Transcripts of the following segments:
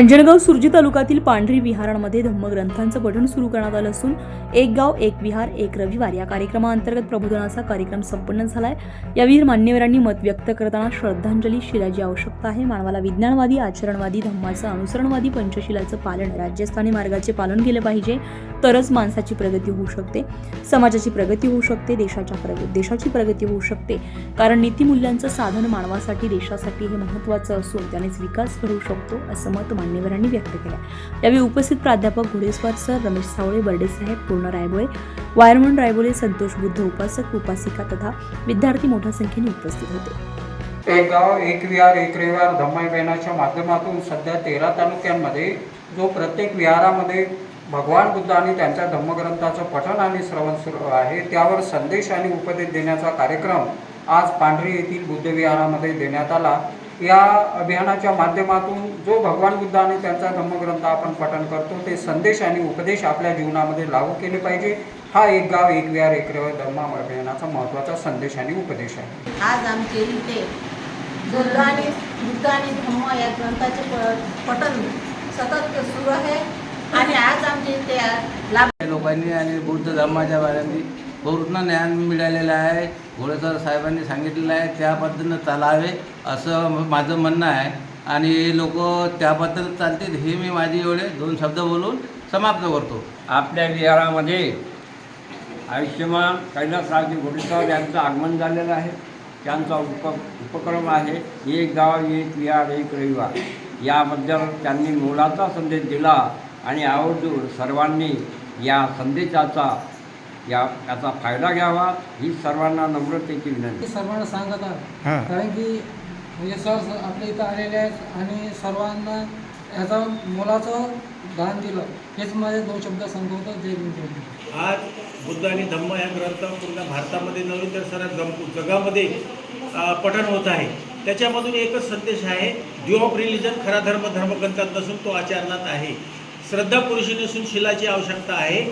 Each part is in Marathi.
अंजनगाव सुरजी तालुक्यातील पांढरी विहारांमध्ये धम्मग्रंथांचं पठण सुरू करण्यात आलं असून एक गाव एक विहार एक रविवार या कार्यक्रमाअंतर्गत प्रबोधनाचा कार्यक्रम संपन्न झालाय. यावीर मान्यवरांनी मत व्यक्त करताना श्रद्धांजली शिलाची आवश्यकता आहे. मानवाला विज्ञानवादी आचरणवादी धम्माचं अनुसरणवादी पंचशिलाचं पालन राज्यस्थानी मार्गाचे पालन केलं पाहिजे. तरच माणसाची प्रगती होऊ शकते. समाजाची प्रगती होऊ शकते. देशाच्या प्रग देशाची प्रगती होऊ शकते. कारण नीतिमूल्यांचं साधन मानवासाठी देशासाठी हे महत्त्वाचं असून त्यानेच विकास घडवू शकतो असं मत मान्यवरांनी व्यक्त केल्या. यावेळी उपस्थित प्राध्यापक घोडेस्वार सर रमेश सावळे बर्डेसाहेब पूर्ण रायबोळे वायरमन रायबोळे संतोष बुद्ध उपासक उपासिका तथा विद्यार्थी मोठ्या संख्येने उपस्थित होते. एक गाव एक विहार एक रविवार धम्माई बहिणाच्या माध्यमातून सध्या तेरा तालुक्यांमध्ये जो प्रत्येक विहारामध्ये भगवान बुद्ध आणि त्यांच्या धम्मग्रंथाचं पठण आणि श्रवण सुरू आहे त्यावर संदेश आणि उपदेश देण्याचा कार्यक्रम आज पांढरी येथील बुद्ध विहारामध्ये देण्यात आला. या अभियानाच्या माध्यमातून जो भगवान बुद्ध आणि त्यांचा धम्मग्रंथ आपण पठण करतो ते संदेश आणि उपदेश आपल्या जीवनामध्ये लागू केले पाहिजे. हा एक गाव एक विहार एक धम्मा अभियानाचा महत्त्वाचा संदेश आणि उपदेश आहे. आज आमचे इथे बुद्ध आणि बुद्ध आणि धम्म या ग्रंथाचे प पठण सतत सुरू आहे. आणि आज आमच्या इथे लाभ लोकांनी आणि बौद्ध धर्माच्या बाऱ्यांनी पूर्ण ज्ञान मिळालेलं आहे. घोडेसर साहेबांनी सांगितलेलं आहे त्या पद्धतीनं चालावे असं माझं म्हणणं आहे. आणि लोक त्या पद्धतीनं चालतील हे मी माझी एवढे दोन शब्द बोलून समाप्त करतो. आपल्या विहारामध्ये आयुष्यमान कैलासरावजी घोडेसर यांचं आगमन झालेलं आहे. त्यांचा उप उपक्रम आहे एक गाव एक विहार एक रविवार. याबद्दल त्यांनी मोलाचा संदेश दिला आणि आवर्जून सर्वांनी या संदेशाचा या याचा फायदा घ्यावा ही सर्वांना नम्रतेची विनंती. सर्वांना सांगत आहे. कारण की म्हणजे सर आपल्या इथं आलेले आहेत आणि सर्वांना याचा मोलाचं दान दिलं. हेच माझे दोन शब्द सांगतो जय भीम. आज बुद्ध आणि धम्म या ग्रंथ पूर्ण भारतामध्ये नव्हे तर जम जगामध्ये पठण होत आहे. त्याच्यामधून एकच संदेश आहे ड्यू ऑफ रिलिजन खरा धर्म धर्मग्रंथात नसून तो आचरणात आहे. श्रद्धा पुरुषी नसून शिलाची आवश्यकता आहे.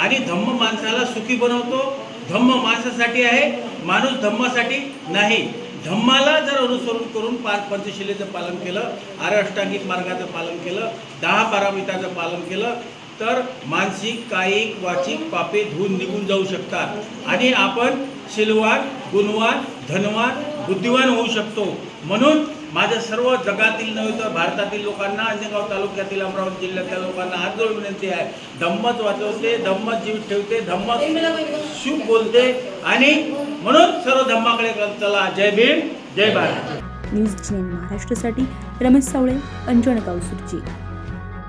आणि धम्म माणसाला सुखी बनवतो. धम्म माणसासाठी आहे माणूस धम्मासाठी नाही. धम्माला जर अनुसरण करून पाच पंचशिलेचं पालन केलं आर्य अष्टांगिक मार्गाचं पालन केलं दहा पारामिताचं पालन केलं तर मानसिक कायिक वाचिक पापे धुवून निघून जाऊ शकतात. आणि आपण शिलवान गुणवान धनवान बुद्धिवान होऊ शकतो. म्हणून माझ्या सर्व जगातील नव्हे तर भारतातील लोकांना अंजनगाव तालुक्यातील अमरावती जिल्ह्यातल्या लोकांना हात जोडून विनंती आहे. धम्मच वाचवते धम्मच जीवित ठेवते धम्म शुभ बोलते आणि म्हणून सर्व धम्माकडे चला. जय भीम जय भारत. न्यूज महाराष्ट्रासाठी रमेश सावळे अंजणगाव सुरजी